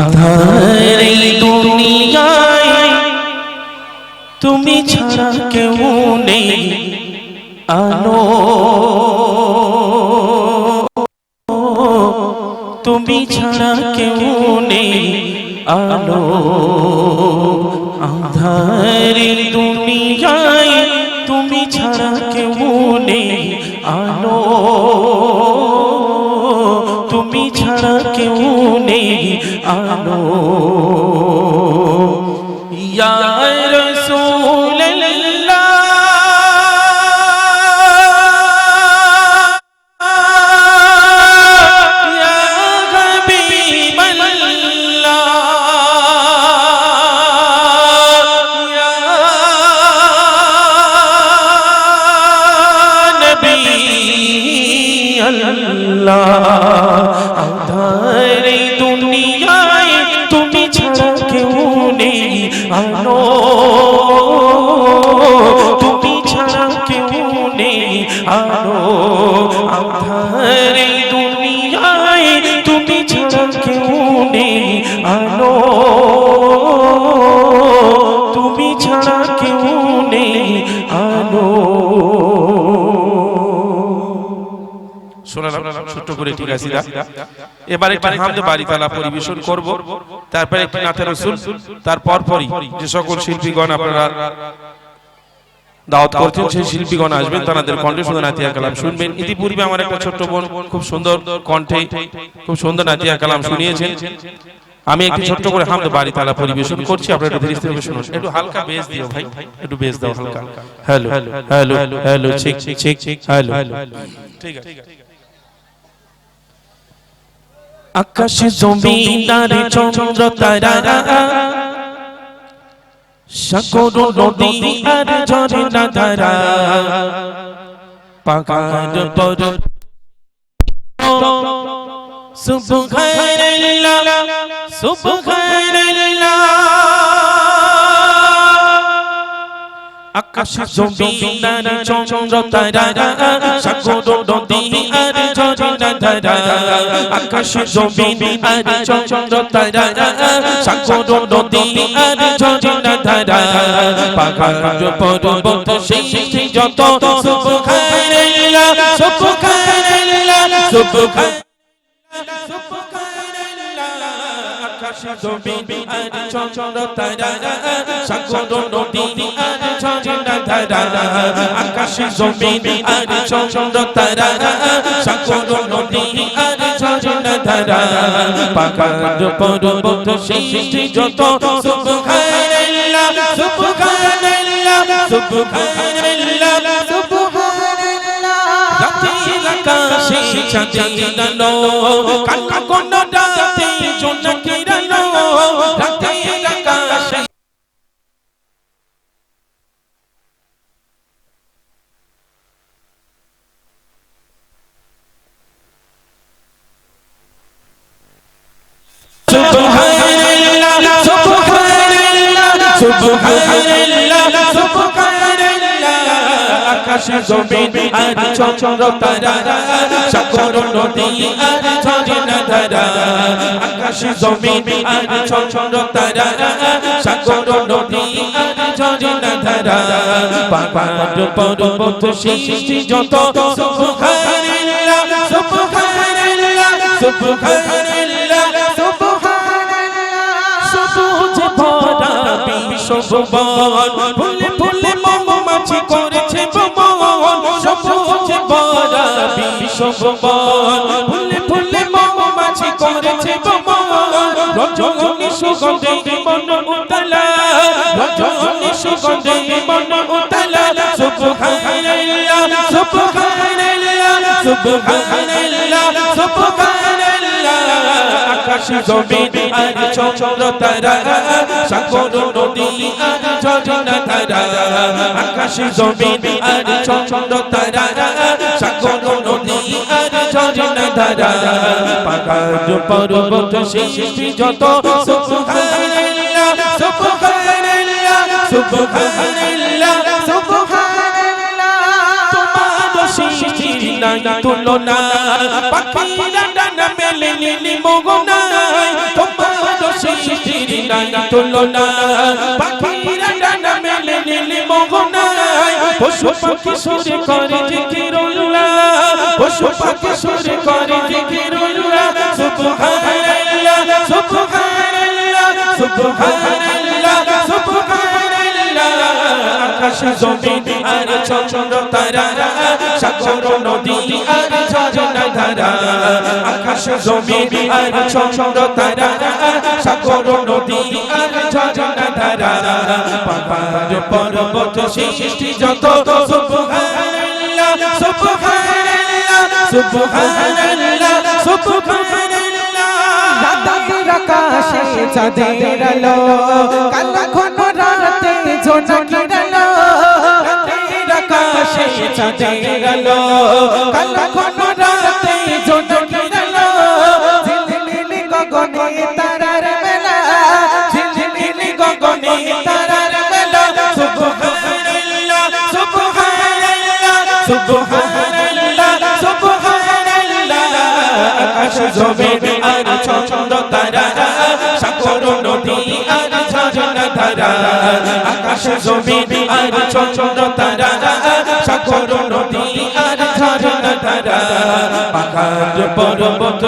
আধার দুনিয়ায় তুমি ছাড়া কেউ নেই। আলো। তুমি ছাড়া কেউ নেই। আলো। আধার দুনিয়ায় তুমি ছাড়া কেউ নেই। আলো। তুমি ছাড়া কেউ ہونے ہی آلو یا رسول اللہ یا حبیب اللہ یا نبی اللہ۔ আধার এই দুনিয়ায় তুমি ছাড়া কেউ নেই। আলো করে ঠিক আছে এবার একটি হামদে বাড়ি তালা পরিবেশন করব তারপরে একটি নাথে রসুল তারপর পরই যে সকল শিল্পীগণ আপনারা দাওয়াত করছেন সেই শিল্পীগণ আসবেন তাদের কণ্ঠে সুন্দর নাতিয়া কালাম শুনবেন ইতিপূর্বে আমার একটা ছোট্ট বোন খুব সুন্দর কণ্ঠে খুব সুন্দর নাতিয়া কালাম শুনিয়েছেন আমি একটু ছোট্ট করে হামদে বাড়ি তালা পরিবেশন করছি আপনারা একটু ধীরে ধীরে শুনুন একটু হালকা বেস দিও ভাই একটু বেস দাও হালকা হ্যালো হ্যালো হ্যালো ঠিক ঠিক ঠিক হ্যালো ঠিক আছে আকাশে জমিনার চন্দ্র তারা। সাগর নদী আর ঝরনা ধারা পাকার পর সুবহানাল্লাহ সুবহানাল্লাহ আকাশে জমিনার চন্দ্র তারা সাগর নদী আর ঝরনা ধারা আকাশে জমিন আর চন্দ্র তারা সাগর নদী আর ঝরনা ধারা পাহাড় পর্বত সেই যত সুবহানাল্লাহ সুবহানাল্লাহ সুবহানাল্লাহ জমিন আর চন্দ্র, তারা, সাগর নদী আর ঝরনা ধারা আকাশে, জমিন আর চন্দ্র, তারা, সাগর নদী আর ঝরনা ধারা পাহাড় পর্বত সৃষ্টি যত, সুবহানাল্লাহ সুবহানাল্লাহ সুবহানাল্লাহ। আকাশে চাঁদিলানো কাকা কোন রাতে জোনাকিরানো রাতের আকাশে, জমিন আর চন্দ্র তারা সাগর, নদী আর ঝরনা ধারা। আকাশে, জমিন আর চন্দ্র তারা সাগর, নদী আর ঝরনা ধারা। পাহাড় পর্বত সৃষ্টি যত সুবহানাল্লাহ সুবহানাল্লাহ ফুলে মৌমাছি করেছে বিশ্ববন ফুলে ফুলে মৌমাছি করেছে বমন রজনী সুগন্ধে মন উতলা। রজনী সুগন্ধে মন উতলা। সুবহানাল্লাহ সুবহানাল্লাহ সুবহানাল্লাহ সুবহানাল্লাহ আকাশে জমিন আর চন্দ্র তারা। সাগর আর চন্দ্র তারা। ধারা পাহাড় পর্বত সৃষ্টি যত সুবহানাল্লাহ সুবহানাল্লাহ সুবহানাল্লাহ তোমার সৃষ্টির নাই তুলনা, পাখিরা ডানা মেলে নীলি মোগনায়। তোমার নাই তুলনা, পাখিরা ডানা মেলে নীলি মোহনায় পশু পাখি সুর করে জিকিরুল্লাহ পশু পাখি সুর করে জিকিরুল্লাহ, সুবহানাল্লাহ সুবহানাল্লাহ সুবহানাল্লাহ সুবহানাল্লাহ। আকাশ জমিন আর চন্দ্র তারা, সাগর নদী আর ঝরনা ধারা। আকাশ জমিন আর চন্দ্র তারা, সাগর নদী আর ধারা। পর্বত সৃষ্টি যত, সুবহানাল্লাহ। সুবহানাল্লাহ সুবহানাল্লাহ। রাতের আকাশে চাঁদের আলো কালা ঘন রাতে ঝোঁঝানির আলো। রাতের আকাশে চাঁদের আলো কালা ঘন রাতে ঝোঁঝানির আলো। ঝিলমিলি গগনে তারার মেলা ঝিলমিলি গগনে তারার মেলা। সুবহানাল্লাহ সুবহানাল্লাহ সুবহানাল্লাহ। আকাশ জমিন আর চন্দ্র তারা সাগর নদী আর ঝরনা ধারা আকাশ জমিন আর চন্দ্র তারা সাগর নদী আর ঝরনা ধারা পাহাড় পর্বত